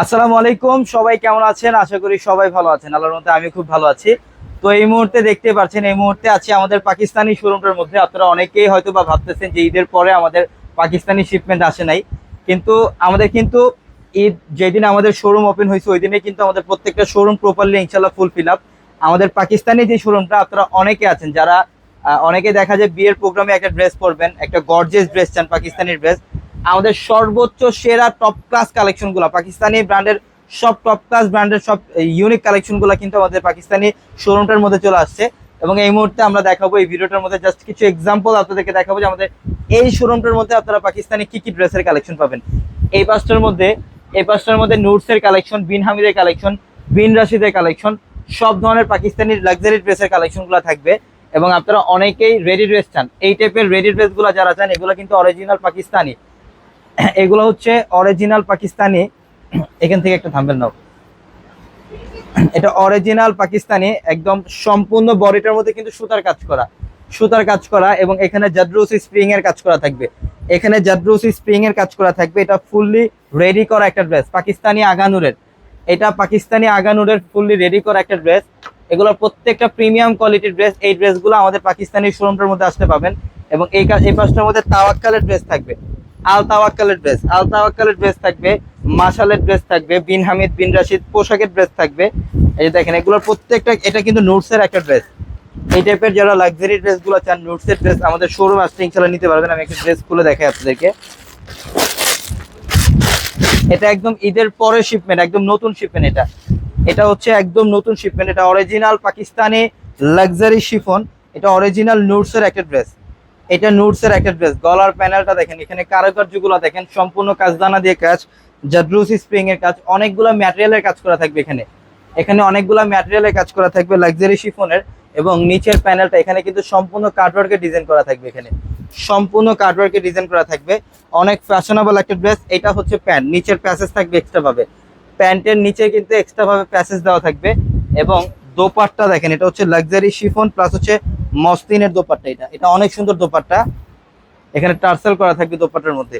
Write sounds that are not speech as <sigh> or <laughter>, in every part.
আসসালামু আলাইকুম, সবাই কেমন আছেন? আশা করি সবাই ভালো আছেন। আল্লাহর মধ্যে আমি খুব ভালো আছি। তো এই মুহূর্তে দেখতে পাচ্ছেন, এই মুহূর্তে আছি আমাদের পাকিস্তানি শোরুমটার মধ্যে। আপনারা অনেকেই হয়তো বা ভাবতেছেন যে ঈদের পরে আমাদের পাকিস্তানি শিপমেন্ট আসে নাই। কিন্তু আমাদের কিন্তু ঈদ, যেদিন আমাদের শোরুম ওপেন হয়েছে, ওই দিনে কিন্তু আমাদের প্রত্যেকটা শোরুম প্রপারলি ইনশাল্লাহ ফুল ফিল আপ আমাদের পাকিস্তানি যে শোরুমটা আপনারা অনেকে আছেন যারা অনেকে দেখা যায় বিয়ের প্রোগ্রামে একটা ড্রেস পরবেন, একটা গর্জেস ড্রেস চান পাকিস্তানি ড্রেস আমাদের সর্বোচ্চ সেরা টপ ক্লাস কালেকশনগুলো পাকিস্তানি ব্র্যান্ডের সব টপ ক্লাস ব্র্যান্ডের সব ইউনিক কালেকশনগুলো কিন্তু আমাদের পাকিস্তানি শোরুমটার মধ্যে চলে আসছে। এবং এই মুহূর্তে আমরা দেখাবো, এই ভিডিওটার মধ্যে জাস্ট কিছু এক্সাম্পল আপনাদেরকে দেখাবো যে আমাদের এই শোরুমটার মধ্যে আপনারা পাকিস্তানি কি কি ড্রেসের কালেকশন পাবেন। এই পাঁচটার মধ্যে, এই পাঁচটার মধ্যে নুটসের কালেকশন বিন হামিদের কালেকশন বিন রাশিদের কালেকশন সব ধরনের পাকিস্তানি লাক্সারি ড্রেসের কালেকশনগুলো থাকবে। এবং আপনারা অনেকেই রেডি ড্রেস চান। এই টাইপের রেডি ড্রেসগুলো যারা চান, এগুলো কিন্তু অরিজিনাল পাকিস্তানি। <clears throat> এগুলো হচ্ছে অরিজিনাল পাকিস্তানি। <clears throat> এখান থেকে একটা থাম্বেল নাও। <clears throat> এটা অরিজিনাল পাকিস্তানি, একদম সম্পূর্ণ বডিটার মধ্যে কিন্তু সুতার কাজ করা। সুতার কাজ করা এবং এখানে জাদ্রুসি স্প্রিং এর কাজ করা থাকবে। এখানে জাদ্রুসি স্প্রিং এর কাজ করা থাকবে। এটা ফুললি রেডি করা একটা ড্রেস পাকিস্তানি আগানুরের। এটা পাকিস্তানি আগানুরের ফুললি রেডি করা একটা ড্রেস এগুলো প্রত্যেকটা প্রিমিয়াম কোয়ালিটির ড্রেস এই ড্রেসগুলো আমাদের পাকিস্তানি শোরুমটার মধ্যে আসতে পাবেন। এবং এই এই পাঁচটার মধ্যে তাওয়াক্কালের ড্রেস থাকবে। আল তাওয়াক্কালের ড্রেস আল তাওয়াক্কালের ড্রেস থাকবে, মাশালের ড্রেস থাকবে বিন হামিদ বিন রাশিদ পোশাকের ড্রেস থাকবে। এই দেখেন, এগুলোর প্রত্যেকটা, এটা কিন্তু নোটসের একটা ড্রেস এই টাইপের যারা লাক্সারি ড্রেসগুলো চান, নোটসের ড্রেস আমাদের শোরুম আসতে ইনশাল্লাহ নিতে পারবেন। আমি একটা ড্রেস খুলে দেখাই আপনাদেরকে। এটা একদম ঈদের পরে শিপমেন্ট একদম নতুন শিপমেন্ট এটা। এটা হচ্ছে একদম নতুন শিপমেন্ট এটা অরিজিনাল পাকিস্তানি লাক্সারি শিফন এটা অরিজিনাল নোটসের একটা ড্রেস এটা নুটসের একটা ড্রেস গলার প্যানেলটা দেখেন, এখানে কারুকার্যগুলো দেখেন, সম্পূর্ণ কাজদানা দিয়ে কাজ, জাদ্রুসি স্প্রিং এর কাজ, অনেকগুলো ম্যাটেরিয়ালের কাজ করা থাকবে এখানে। এখানে অনেকগুলো ম্যাটেরিয়ালের কাজ করা থাকবে লাক্সারি শিফনের এবং নিচের প্যানেলটা এখানে কিন্তু সম্পূর্ণ কার্ডওয়ার্কের ডিজাইন করা থাকবে এখানে। সম্পূর্ণ কার্ডওয়ার্কের ডিজাইন করা থাকবে। অনেক ফ্যাশনেবল একটা ড্রেস এটা হচ্ছে প্যান্ট নিচের প্যাসেজ থাকবে এক্সট্রা ভাবে প্যান্টের নিচে কিন্তু এক্সট্রা ভাবে প্যাসেজ দেওয়া থাকবে এবং দোপাট্টা দেখেন, এটা হচ্ছে লাক্সারি শিফন প্লাস হচ্ছে মসলিনের দোপাট্টা এটা। এটা অনেক সুন্দর দোপাট্টা। এখানে টার্সেল করা থাকবে দোপাট্টার মধ্যে।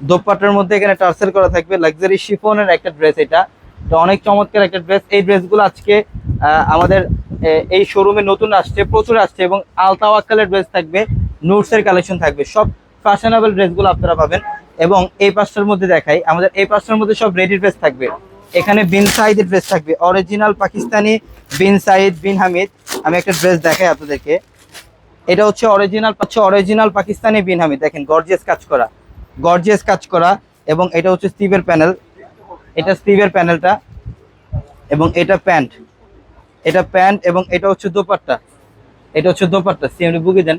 দোপাট্টার মধ্যে এখানে টার্সেল করা থাকবে লাক্সারি শিফনের একটা ড্রেস এটা। এটা অনেক চমৎকার একটা ড্রেস। এই ড্রেসগুলো আজকে আমাদের এই শোরুমে নতুন আসছে, প্রচুর আসছে এবং আলতাওয়াক্কালের ড্রেস থাকবে নোটসের কালেকশন থাকবে। সব ফ্যাশনেবল ড্রেসগুলো আপনারা পাবেন এবং এই পাঁচটার মধ্যে দেখাই। আমাদের এই পাঁচটার মধ্যে সব রেডি ড্রেস থাকবে। এখানে বিন সাইদের ড্রেস থাকবে। অরিজিনাল পাকিস্তানি বিন সাইদ বিন হামিদ। আমি একটা ড্রেস দেখাই আপনাদেরকে। এটা হচ্ছে অরিজিনাল হচ্ছে অরিজিনাল পাকিস্তানি বিনহামি দেখেন গর্জিয়াস কাজ করা। গর্জিয়াস কাজ করা এবং এটা হচ্ছে স্টিভের প্যানেল এটা স্টিভের প্যানেলটা এবং এটা প্যান্ট। এটা প্যান্ট এবং এটা হচ্ছে দোপাট্টা। এটা হচ্ছে দোপাট্টা। সিএমডি বুকে দেন।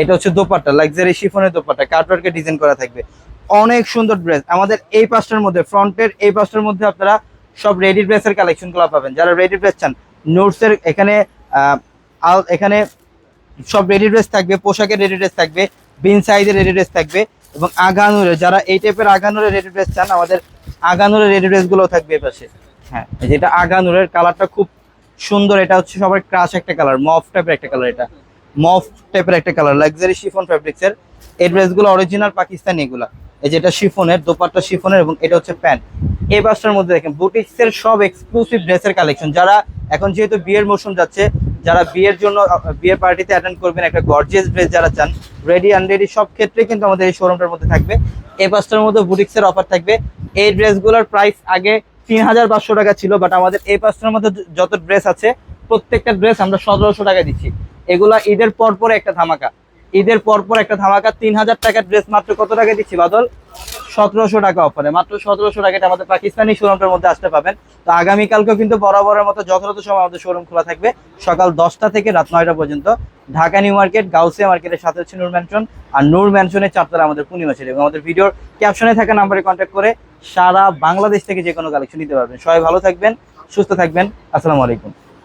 এটা হচ্ছে দোপাট্টা লাক্সারি শিফনের দোপাট্টা। কার্টওয়ার্কে ডিজাইন করা থাকবে। অনেক সুন্দর ড্রেস আমাদের এই পাঁচটার মধ্যে ফ্রন্টের এই পাঁচটার মধ্যে আপনারা সব রেডি ড্রেসের কালেকশনগুলো পাবেন। যারা রেডি ড্রেস চান নোটসের এখানে এখানে সব রেডি ড্রেস থাকবে, পোশাকের রেডি ড্রেস থাকবে বিন সাইজের রেডি ড্রেস থাকবে এবং আগানুরের যারা এই টাইপের আগানুরের রেডি ড্রেস চান, আমাদের আগানুরের রেডি ড্রেসগুলো থাকবে এই পাশে। হ্যাঁ যেটা আগানুরের কালারটা খুব সুন্দর, এটা হচ্ছে সবার ক্রাশ একটা কালার মফ টাইপের একটা কালার এটা। মফ টাইপের একটা কালার লাক্সারি শিফন ফ্যাব্রিক্সের এই ড্রেসগুলো অরিজিনাল পাকিস্তানি এগুলা। এই যেটা শিফনের দোপাট্টা শিফনের এবং এটা হচ্ছে প্যান্ট এই বাসটার মধ্যে দেখেন বুটিক্সের সব এক্সক্লুসিভ ড্রেসের কালেকশন যারা এখন যেহেতু বিয়ের মৌসুম যাচ্ছে যারা বিয়ের জন্য বিয়ের পার্টিতে অ্যাটেন্ড করবেন, একটা গর্জিয়াস ড্রেস যারা চান রেডি আনরেডি সব ক্ষেত্রে কিন্তু আমাদের এই শোরুমটার মধ্যে থাকবে। এই বাসটার মধ্যে বুটিক্সের অফার থাকবে। এই ড্রেসগুলোর প্রাইস আগে তিন হাজার পাঁচশো টাকা ছিল বাট আমাদের এই পাঁচটার মধ্যে যত ড্রেস আছে, প্রত্যেকটা ড্রেস আমরা সতেরোশো টাকা দিচ্ছি। এগুলা ঈদের পর পর একটা ধামাকা। ঈদের পর পর একটা ধামাকা, তিন হাজার টাকার ড্রেস মাত্র কত টাকা দিচ্ছি, বাদল? সতেরোশো টাকা অফারে মাত্র সতেরোশো টাকাটা আমাদের পাকিস্তানি শোরুমটার মধ্যে আসতে পাবেন তো আগামীকালকেও কিন্তু বরাবরের মতো যথাযথ সময় আমাদের শোরুম খোলা থাকবে। সকাল দশটা থেকে রাত নয়টা পর্যন্ত। ঢাকা নিউ মার্কেট, গাউসিয়া মার্কেটের সাথে হচ্ছে নূর ম্যানশন আর নূর ম্যানশনের চারতলা আমাদের পূর্ণিমা ছিল এবং আমাদের ভিডিওর ক্যাপশনে থাকা নাম্বারে কন্ট্যাক্ট করে সারা বাংলাদেশ থেকে যে কোনো কালেকশন নিতে পারবেন। সবাই ভালো থাকবেন, সুস্থ থাকবেন। আসসালামু আলাইকুম।